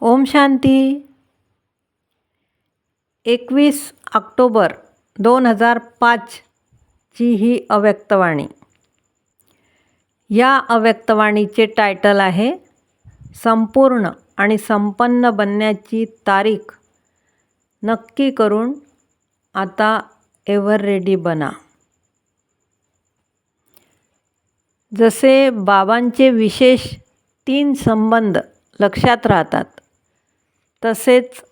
ओम शांती. एकवीस ऑक्टोबर दोन हजार पाचची ही अव्यक्तवाणी. या अव्यक्तवाणीचे टायटल आहे संपूर्ण आणि संपन्न बनण्याची तारीख नक्की करून आता एव्हर रेडी बना. जसे बाबांचे विशेष तीन संबंध लक्षात राहतात तसेच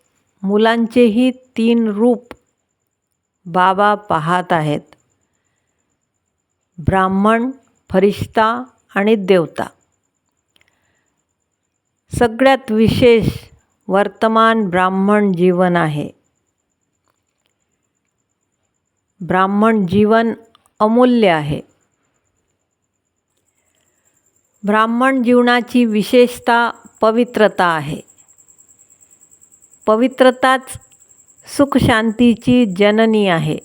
मुलांचेही तीन रूप बाबा पाहत आहेत. ब्राह्मण फरिश्ता आणि देवता. सगळ्यात विशेष वर्तमान ब्राह्मण जीवन आहे. ब्राह्मण जीवन अमूल्य आहे. ब्राह्मण जीवनाची विशेषता पवित्रता आहे. पवित्रताच सुखशांतीची जननी आहे.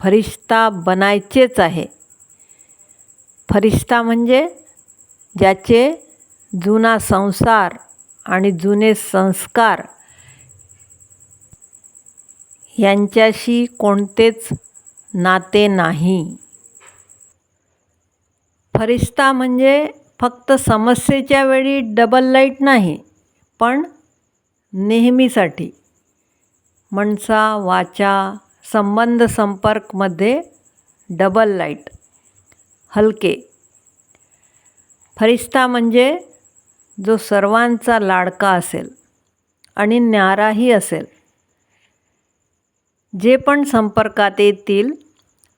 फरिश्ता बनायचेच आहे. फरिश्ता म्हणजे ज्याचे जुना संसार आणि जुने संस्कार. यांच्याशी कोणतेच नाते नाही. फरिश्ता म्हणजे फक्त समस्येच्या वेळी डबल लाइट नाही पण नेहमीसाठी. मनसा वाचा संबंध संपर्कमध्ये डबल लाइट हलके. फरिश्ता म्हणजे जो सर्वांचा लाडका असेल आणि न्याराही असेल. जे पण संपर्कात येतील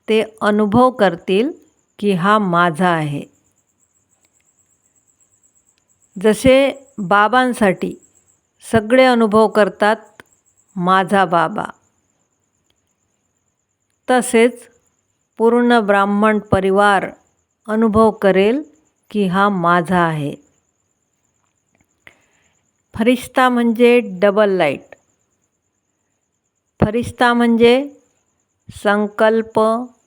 ते अनुभव करतील की हा माझा आहे. जसे बाबांसाठी सगळे अनुभव करतात माझा बाबा. तसेच पूर्ण ब्राह्मण परिवार अनुभव करेल की हा माझा आहे. फरिश्ता म्हणजे डबल लाइट फरिश्ता म्हणजे संकल्प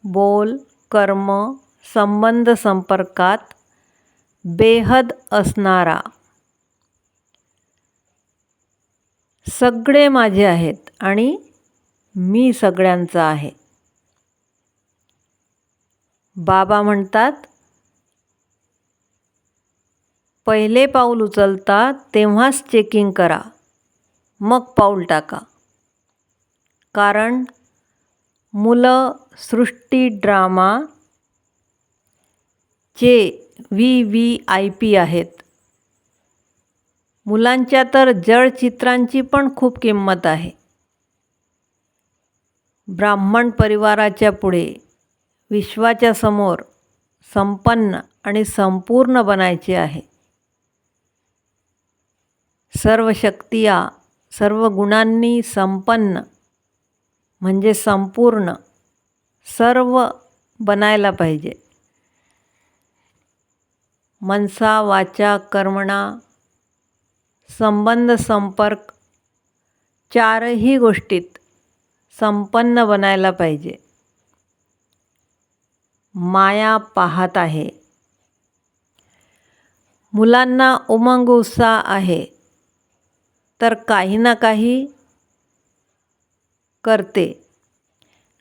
बोल कर्म संबंध संपर्कात बेहद असणारा सगळे माझे आहेत आणि मी सगळ्यांचा आहे. बाबा म्हणतात पहिले पाऊल उचलता तेव्हाच चेकिंग करा मग पाऊल टाका. कारण मुलं सृष्टी ड्रामा चे व्ही व्ही आय पी आहेत. मुलांच्या तर जळचित्रांची पण खूप किंमत आहे. ब्राह्मण परिवाराच्या पुढे विश्वाच्या समोर संपन्न आणि संपूर्ण बनायचे आहे. सर्व शक्तिया सर्व गुणांनी संपन्न म्हणजे संपूर्ण सर्व बनायला पाहिजे. मनसा वाचा कर्मणा संबंध संपर्क चारही गोष्टीत संपन्न बनायला पाहिजे. माया पाहत आहे. मुलांना उमंग उत्साह आहे. तर काही ना काही करते.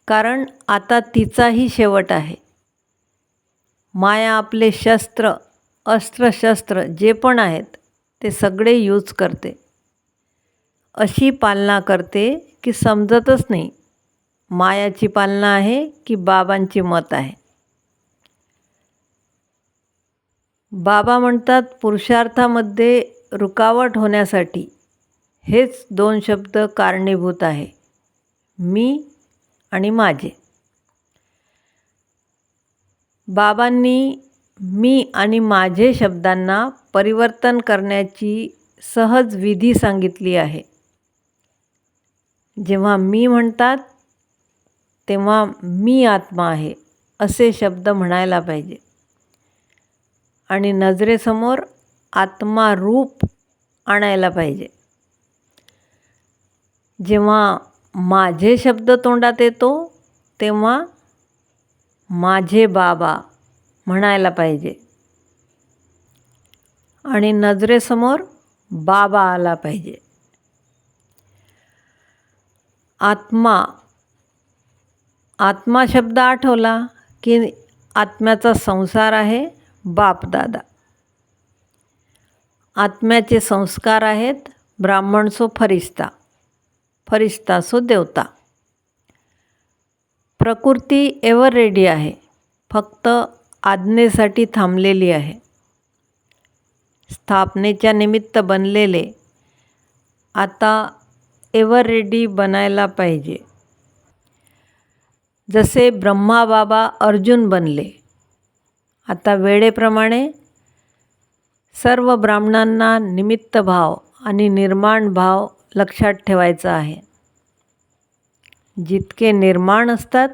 कारण आता तिचाही शेवट आहे. माया आपले शस्त्र अस्त्रशस्त्र जे पण आहेत ते सगळे यूज करते. अशी पालना करते की समजतच नाही. मायाची पालना आहे की बाबांची मत आहे? बाबा म्हणतात पुरुषार्थामध्ये रुकावट होण्यासाठी हेच दोन शब्द कारणीभूत आहे. मी आणि माझे. बाबांनी मी आणि माझे शब्दांना परिवर्तन करण्याची सहज विधी सांगितली आहे. जेव्हा मी म्हणतात तेव्हा मी आत्मा आहे असे शब्द म्हणायला पाहिजे. आणि नजरेसमोर आत्मा रूप आणायला पाहिजे. जेव्हा माझे शब्द तोंडात येतो तेव्हा माझे बाबा म्हणायला पाहिजे. आणि नजरेसमोर बाबा आला पाहिजे. आत्मा आत्मा शब्द आठवला की आत्म्याचा संसार आहे बापदादा आत्म्याचे संस्कार आहेत ब्राह्मण सो फरिस्ता फरिस्ता सो देवता. प्रकृती एव्हर रेडी आहे फक्त आज्ञेसाठी थांबलेली आहे. स्थापनेच्या निमित्त बनलेले आता एव्हर रेडी बनायला पाहिजे. जसे ब्रह्माबाबा अर्जुन बनले आता वेळेप्रमाणे सर्व ब्राह्मणांना निमित्त भाव आणि निर्माण भाव लक्षात ठेवायचा आहे. जितके निर्माण असतात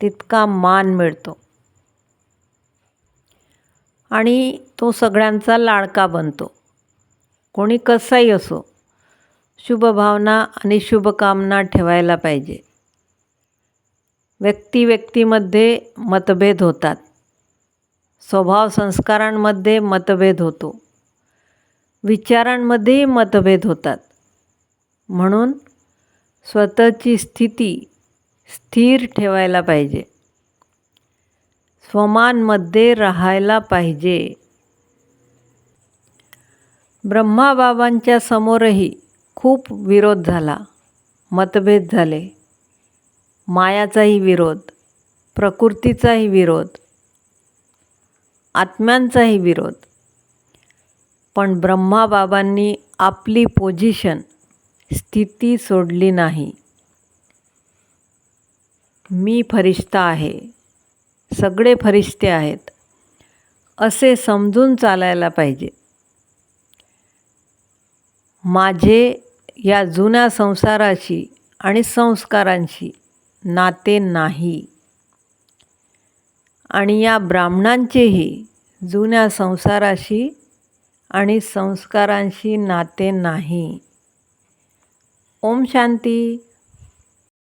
तितका मान मिळतो. आणि तो सगळ्यांचा लाडका बनतो. कोणी कसाही असो शुभभावना आणि शुभकामना ठेवायला पाहिजे. व्यक्ती व्यक्तीमध्ये मतभेद होतात. स्वभाव संस्कारांमध्ये मतभेद होतो. विचारांमध्येही मतभेद होतात. म्हणून स्वतःची स्थिती स्थिर ठेवायला पाहिजे. स्वमानमध्ये राहायला पाहिजे. ब्रह्माबाबांच्या समोरही खूप विरोध झाला. मतभेद झाले. मायाचाही विरोध प्रकृतीचाही विरोध आत्म्यांचाही विरोध. पण ब्रह्माबाबांनी आपली पोझिशन स्थिती सोडली नाही. मी फरिश्ता आहे. सगळे फरिश्ते आहेत. असे समजून चालायला पाहिजे. माझे या जुन्या संसाराशी आणि संस्कारांशी नाते नाही. आणि या ब्राह्मणांचेही जुन्या संसाराशी आणि संस्कारांशी नाते नाही. ओम शांती.